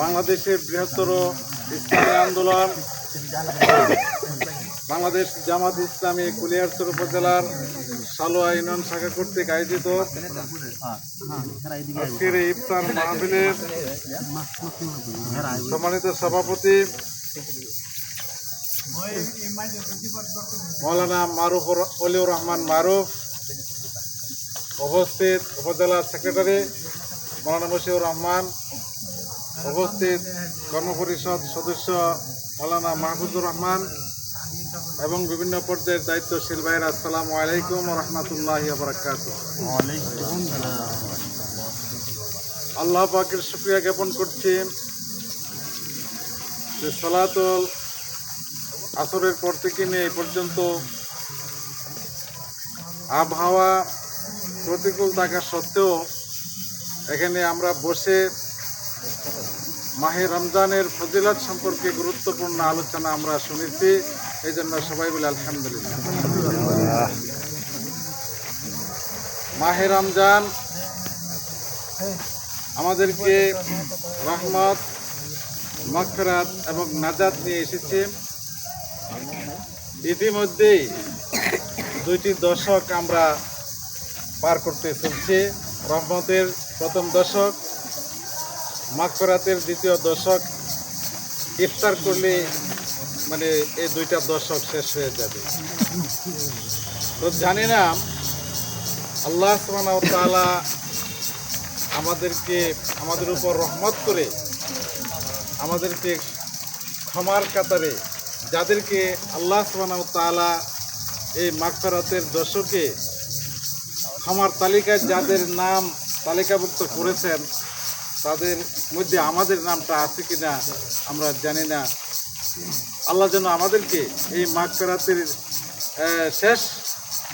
বাংলাদেশের বৃহত্তর ইসলামী আন্দোলন, বাংলাদেশ জামাত ইসলামী কুলিয়ারচর উপজেলার সালোয়া ইউনিয়ন শাখা কর্তৃক আয়োজিত ইফতার মাহফিলের সম্মানিত সভাপতি মৌলানা মারুফ অলিউর রহমান মারুফ, উপস্থিত উপজেলা সেক্রেটারি মৌলানা মশিউর রহমান উপস্থিত কর্মপরিষদ সদস্য মৌলানা মাহফুজুর রহমান এবং বিভিন্ন পর্যায়ের দায়িত্বশীল ভাইরা আসসালামু আলাইকুম রহমতুল্লাহ বরাকাত আল্লাহ পাকের শুক্রিয়া জ্ঞাপন করছি যে সলাতুল আসরের পর থেকে নিয়ে এই পর্যন্ত আবহাওয়া প্রতিকূল থাকা সত্ত্বেও এখানে আমরা বসে মাহে রমজানের ফজিলত সম্পর্কে গুরুত্বপূর্ণ আলোচনা আমরা শুনেছি। এই জন্য সবাই বলে আলহামদুলিল্লাহ। মাহে রমজান আমাদেরকে রহমত মকফরাত এবং নাজাত নিয়ে এসেছে। ইতিমধ্যেই দুইটি দশক আমরা পার করতে চলছে। রহমতের প্রথম দশক মাকফরাতের দ্বিতীয় দশক, ইফতার করলে মানে এই দুইটা দশক শেষ হয়ে যাবে। তো জানি না, আল্লাহ তালা আমাদেরকে, আমাদের উপর রহমত করে আমাদেরকে ক্ষমার কাতারে যাদেরকে আল্লাহ ওয়া এই মাগফিরাতের দশকে ক্ষমার তালিকায় যাদের নাম তালিকাভুক্ত করেছেন তাদের মধ্যে আমাদের নামটা আছে কি না আমরা জানি না। আল্লাহ যেন আমাদেরকে এই মাগফিরাতের আহ, শেষ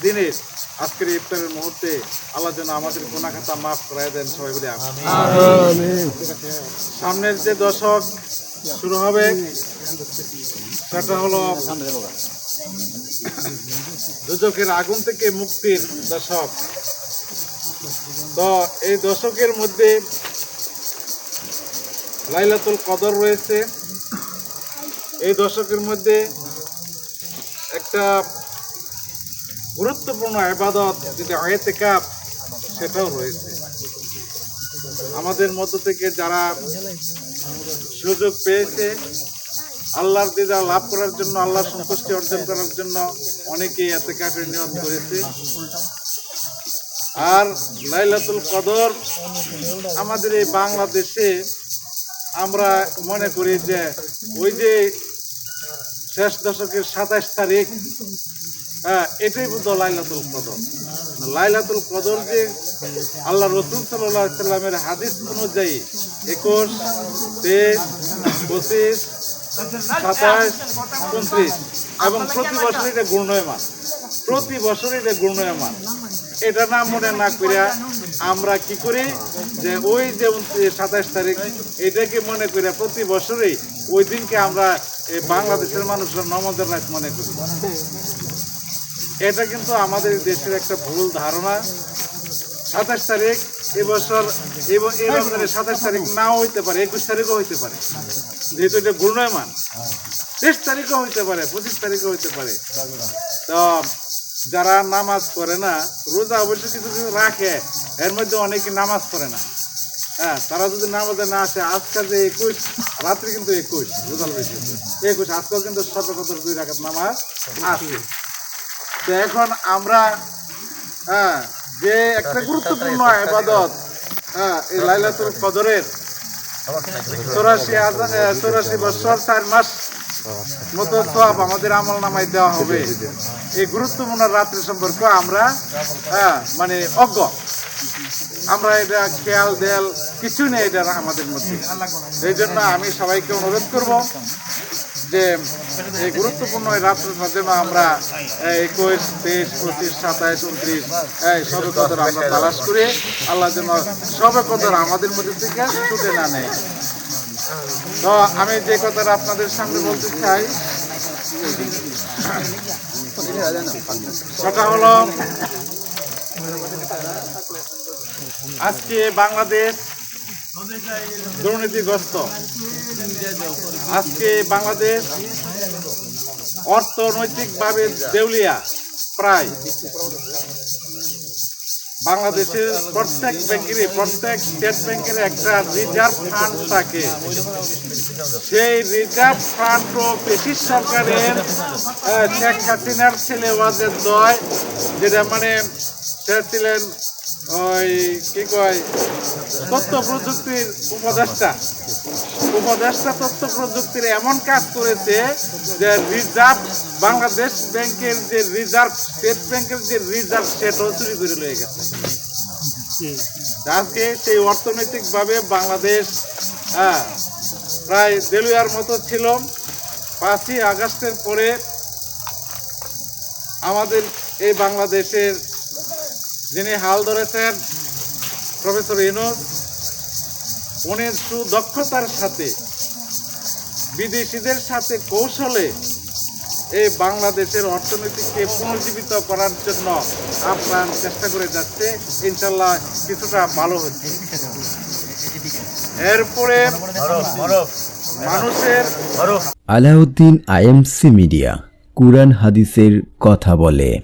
দিনের আজকের ইফতারের মুহূর্তে আল্লাহ যেন আমাদের গুণাখাতা মাফ করাই দেন সবাই বলে সামনের যে দশক শুরু হবে সেটা হলো দুজকের আগুন থেকে মুক্তির দশক। তো এই দশকের মধ্যে লাইলাতুল কদর রয়েছে। এই দশকের মধ্যে একটা গুরুত্বপূর্ণ আবাদত যেটা আয়েতে কাপ সেটাও রয়েছে। আমাদের মধ্য থেকে যারা সুযোগ পেয়েছে, আল্লাহর দিদা লাভ করার জন্য, আল্লাহর সন্তুষ্টি অর্জন করার জন্য অনেকেই এতে কাপের নিয়ম করেছে। আর লাইলাতুল কদর আমাদের এই বাংলাদেশে আমরা মনে করি যে ওই যে শেষ দশকের সাতাশ তারিখ হ্যাঁ এটাই বুধ লাইলাতুল কদর। লাইলাতুল কদর যে আল্লাহ সাল্লাহ সাল্লামের হাদিস অনুযায়ী একুশ, তেইশ পঁচিশ সাতাশ উনত্রিশ, এবং প্রতি বছর এটা গুণয়মান প্রতি বছর এটা গুণয়মান এটা না মনে না করিয়া আমরা কি করি যে ওই যে সাতাশ তারিখ, এটাকে মনে করিয়া প্রতি বছরই ওই দিনকে আমরা বাংলাদেশের মানুষের নমদের রাত মনে করি। এটা কিন্তু আমাদের দেশের একটা ভুল ধারণা। সাতাশ তারিখ এবছর এব- এই রমজানের সাতাশ তারিখ নাও হইতে পারে, একুশ তারিখও হইতে পারে। যেহেতু এটা গুণয়মান তেইশ তারিখও হইতে পারে, পঁচিশ তারিখও হইতে পারে। তো যারা নামাজ পড়ে না, রোজা অবশ্য কিছু কিছু রাখে, এর মধ্যে অনেকে নামাজ পড়ে না। হ্যাঁ তারা যদি নামাজে না আসে, আজকাল যে একুশ, রাত্রি কিন্তু একুশ রোজাল বেশি। একুশ, আজকাল কিন্তু সর্বকতর দুই রাখাত নামাজ আছে। তো এখন আমরা হ্যাঁ যে একটা গুরুত্বপূর্ণ আবাদত হ্যাঁ এই লাইলাতুল কদরের চৌরাশি চৌরাশি বছর, চার মাস মতো সব আমাদের আমল নামায় দেওয়া হবে। এই গুরুত্বপূর্ণ রাত্রি সম্পর্কে আমরা হ্যাঁ মানে অজ্ঞ। আমরা এটা খেয়াল দেয়াল কিছু নেই এটা আমাদের মধ্যে। এই জন্য আমি সবাইকে অনুরোধ করব যে এই গুরুত্বপূর্ণ এই রাত্রিটা যেন আমরা একুশ, তেইশ, পঁচিশ, সাতাইশ, উনত্রিশ, এই সবে কদর আমরা তালাশ করে। আল্লাহ যেন সবে কদর আমাদের মধ্যে থেকে ছুটে না নেয়। তো আমি যে কথাটা আপনাদের সামনে বলতে চাই আজকে বাংলাদেশ দুর্নীতিগ্রস্ত। আজকে বাংলাদেশ অর্থনৈতিকভাবে দেউলিয়া প্রায়। বাংলাদেশের প্রত্যেক ব্যাংকেরই, প্রত্যেক স্টেট ব্যাংকের একটা রিজার্ভ ফান্ড থাকে। সেই রিজার্ভ ফান্ডও ব্রিটিশ সরকারের শেখ হাসিনার ছেলে ওয়াজেদ দয় যেটা মানে সে ছিলেন ওই কি কয় তথ্য প্রযুক্তির উপদেষ্টা। উপদেষ্টা তথ্য প্রযুক্তির এমন কাজ করেছে যে রিজার্ভ বাংলাদেশ ব্যাংকের যে রিজার্ভ স্টেট ব্যাংকের যে রিজার্ভ সেটাও চুরি করে লয়ে গেছে। আজকে সেই অর্থনৈতিকভাবে বাংলাদেশ হ্যাঁ, প্রায় দেলুয়ার মতো ছিল। পাঁচই আগস্টের পরে আমাদের এই বাংলাদেশের যিনি হাল ধরেছেন প্রফেসর ইনুস উনি সুদক্ষতার সাথে, বিদেশিদের সাথে কৌশলে এই বাংলাদেশের অর্থনীতিকে পুনর্জীবিত করার জন্য আপ্রাণ চেষ্টা করে যাচ্ছে। ইনশাল্লাহ কিছুটা ভালো হচ্ছে। এরপরে মানুষের আলাউদ্দিন আইএমসি মিডিয়া, কুরআন হাদিসের কথা বলে।